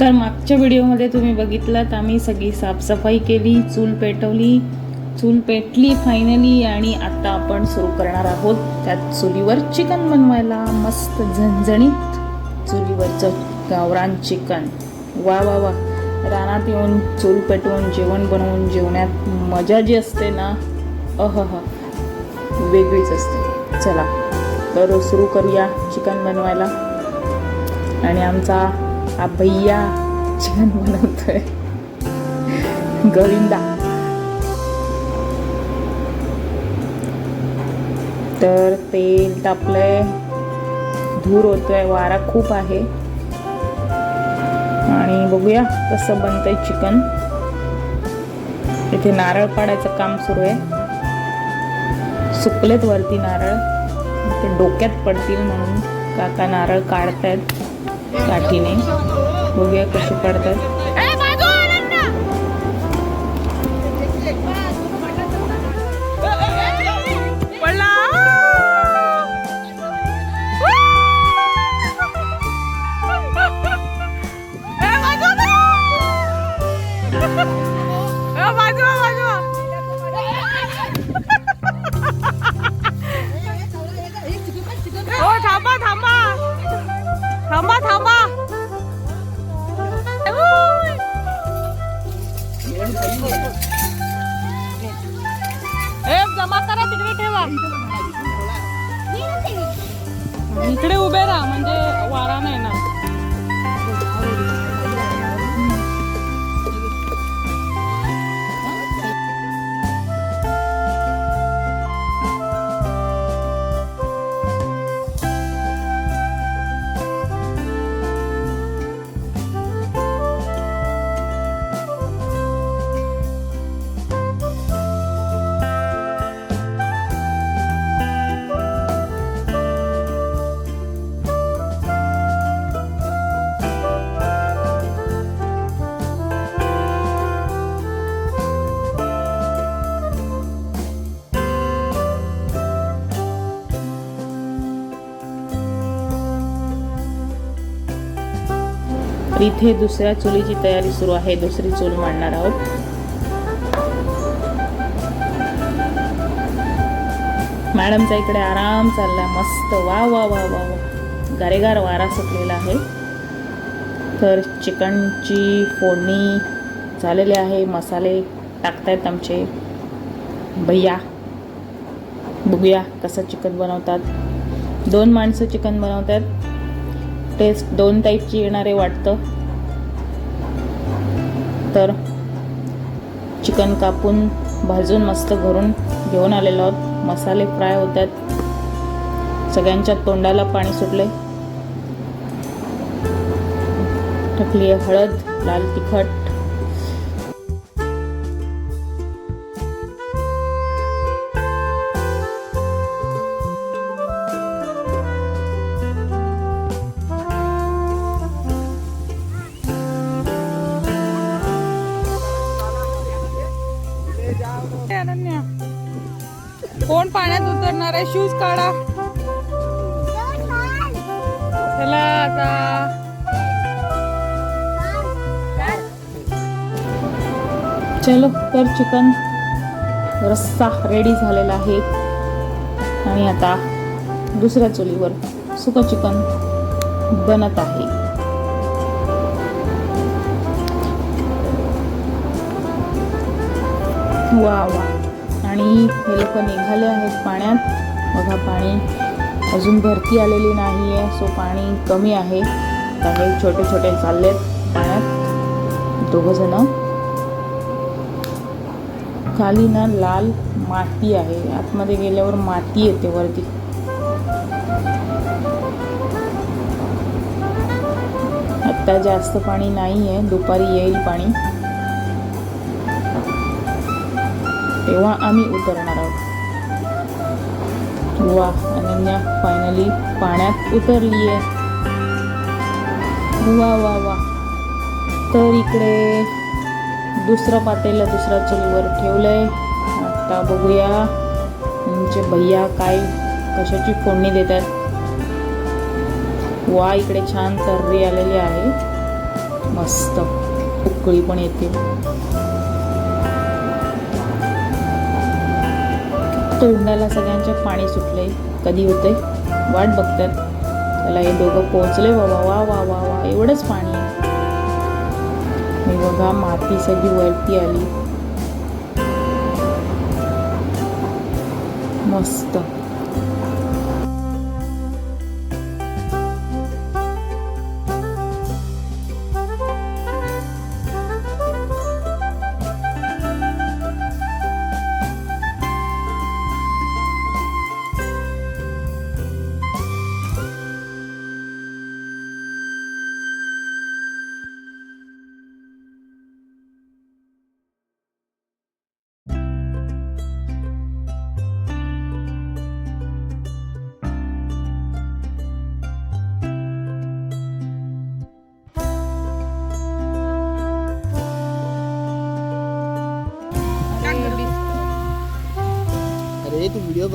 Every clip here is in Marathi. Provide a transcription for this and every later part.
तर मागच्या व्हिडिओमध्ये तुम्ही बघितलात आम्ही सगळी साफसफाई केली चूल पेटवली. चूल पेटली फायनली आणि आता आपण सुरू करणार आहोत त्यात चुलीवर चिकन बनवायला. मस्त झणझणीत चुलीवरचं गावरान चिकन. वा वा वा. रानात येऊन चूल पेटवून जेवण बनवून जेवण्यात मजा जी असते ना अह वेगळीच असते. चला तर सुरू करूया चिकन बनवायला. आणि आमचा हा भैया छान बनवतोय. गोविंदा. तर तेल तापलंय. धूर होतोय वारा खूप आहे. आणि बघूया कसं बनतंय चिकन. इथे नारळ पाडायचं काम सुरू आहे. सुकलेत वरती नारळ. ते डोक्यात पडतील म्हणून काका नारळ काढतायत. काठीने. बघूया कशी पडतात म्हातारा करा तिकडे ठेवा. इकडे उभे राहा म्हणजे वारा नाही ना. इथे दुसऱ्या चुलीची तयारी सुरू आहे. दुसरी चूल मांडणार आहोत. मॅडमचा इकडे आराम चाललाय. मस्त. वा वा वा वा वा. गारेगार वारा सुटलेला आहे. तर चिकनची फोडणी झालेली आहे. मसाले टाकतायत आमचे. भैया बघूया कसं चिकन बनवतात. दोन माणसं चिकन बनवतात टेस्ट दोन टाईपची येणारे वाटतं. तर चिकन कापून भाजून मस्त घरून घेऊन आलेलो आहोत. मसाले फ्राय होतात. सगळ्यांच्या तोंडाला पाणी सुटले टाकली आहे हळद लाल तिखट. करणार आहे? शूज काढा. चला आता. चलो तर चिकन. रस्सा रेडी झालेला आहे. आणि आता दुसऱ्या चुलीवर सुकं चिकन बनत आहे. वा वा. आणि हे लोक निघाले आहेत पाण्यात. बघा पाणी अजून भरती आलेली नाही आहे सो पाणी कमी आहे. त्यामुळे छोटे छोटे चालले आहेत पाण्यात. दोघं जण खाली ना लाल माती आहे. आतमध्ये गेल्यावर माती येते वरती. आत्ता जास्त पाणी नाही आहे दुपारी येईल पाणी. तेव्हा आम्ही उतरणार आहोत. वा अनन्या फायनली पाण्यात उतरली आहे वा वा. वा तर इकडे दुसरं पातेला दुसऱ्या चुलीवर ठेवलंय. आता बघूया तुमचे भैया काय कशाची फोडणी देतात. वा इकडे छान तर्री आलेली आहे. मस्त. उकळी पण येते. तोंडाला सगळ्यांचे पाणी सुटले कधी होते वाट बघतात. त्याला हे दोघं पोहोचले बाबा. वा वा वा वा. एवढंच पाणी आहे. मी बघा माती सगळी वरती आली. मस्त.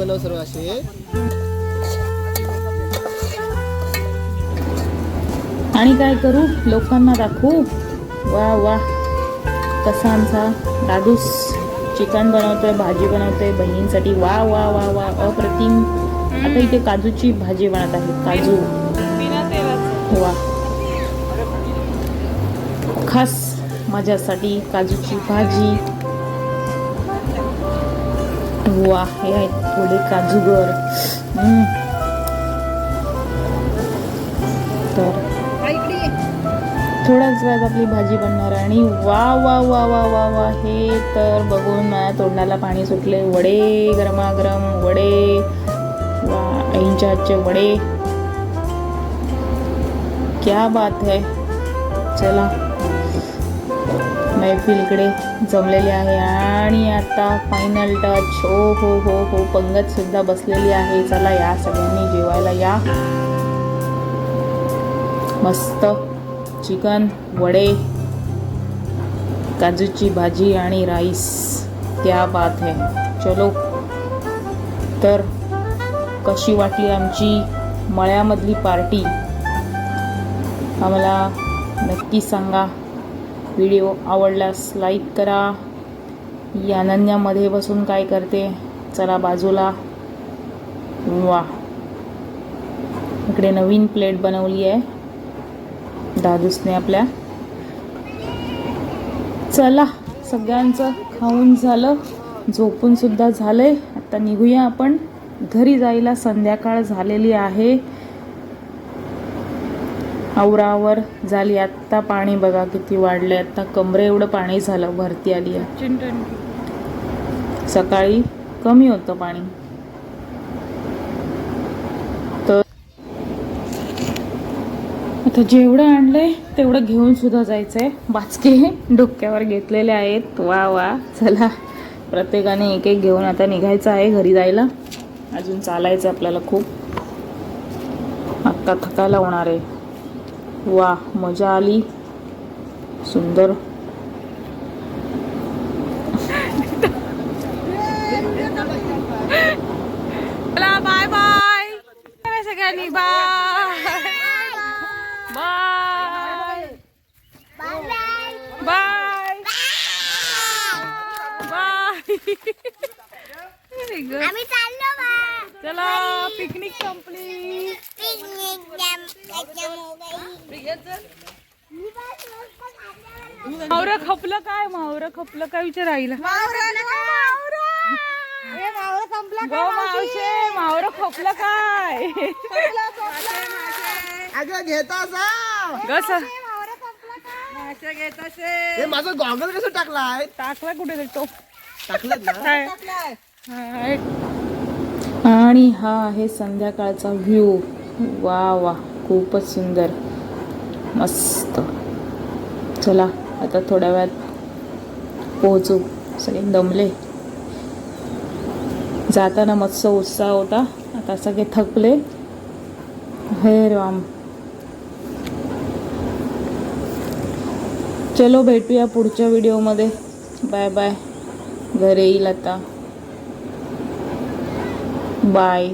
बनव सर्व असे. आणि काय करू? लोकांना दाखवू? वा वा. कसा आमचा दादूस चिकन बनवतोय भाजी बनवतोय बहिणींसाठी. वा वा वा वा. अप्रतिम. आता इथे काजूची भाजी बनत आहे. काजू. वा. खास माझ्यासाठी काजूची भाजी. वा हे आहेत थोडे काजूगर. तर थोड्याच वेळात आपली भाजी बनणार आणि वा वा वा वा वा वा हे तर बघून माझ्या तोंडाला पाणी सुटले. वडे गरमागरम वडे वा आईंच्या हातचे वडे. क्या बात है. चला. मैफिलकडे जमलेली आहे. आणि आता फायनल टच हो हो हो हो. पंगत सुद्धा बसलेली आहे. चला या सगळ्यांनी जेवायला या. मस्त. चिकन वडे काजूची भाजी आणि राईस त्या बात है. चलो. तर कशी वाटली आमची मळ्यामधली पार्टी आम्हाला नक्की सांगा. व्हिडिओ आवडल्यास लाईक करा. ही अनन्यामध्ये बसून काय करते? चला बाजूला. वा. इकडे नवीन प्लेट बनवली आहे. दादूसने आपल्या. चला सगळ्यांचं खाऊन झालं. झोपून सुद्धा झालंय. आता निघूया आपण. घरी जायला संध्याकाळ झालेली आहे. आवरावर झाली. आत्ता पाणी बघा किती वाढले आता कमरे एवढं पाणी झालं भरती आली आहे. सकाळी कमी होतं पाणी. तर आता जेवढं आणलंय तेवढं घेऊन सुद्धा जायचंय. बाचके डोक्यावर घेतलेले आहेत. वा वा. चला प्रत्येकाने एक एक घेऊन आता निघायचं आहे घरी जायला. अजून चालायचं आपल्याला खूप. आत्ता थकायला होणार आहे. वा मजा आली सुंदर। चला बाय बाय बाय सगळ्यांनी bye bye bye bye Very good. आम्ही चाललो बा. चला पिकनिक संपली मावरं खपलं काय मावरं खपलं काय विचार आईला? मावशे? मावरं खपलं काय? अगं घेता हे माझं गॉगल कसं टाकलाय? टाकला कुठे ते. टोप टाकलं. आणि हा आहे संध्याकाळचा व्ह्यू वा वा. खूपच सुंदर. मस्त. चला आता थोड्या वेळात पोहोचू. सगळे दमले. जाताना मस्त उत्साह होता. आता सगळे थकले. हे राम चलो भेटूया पुढच्या व्हिडिओमध्ये. Bye bye. घरी येईल आता. बाय.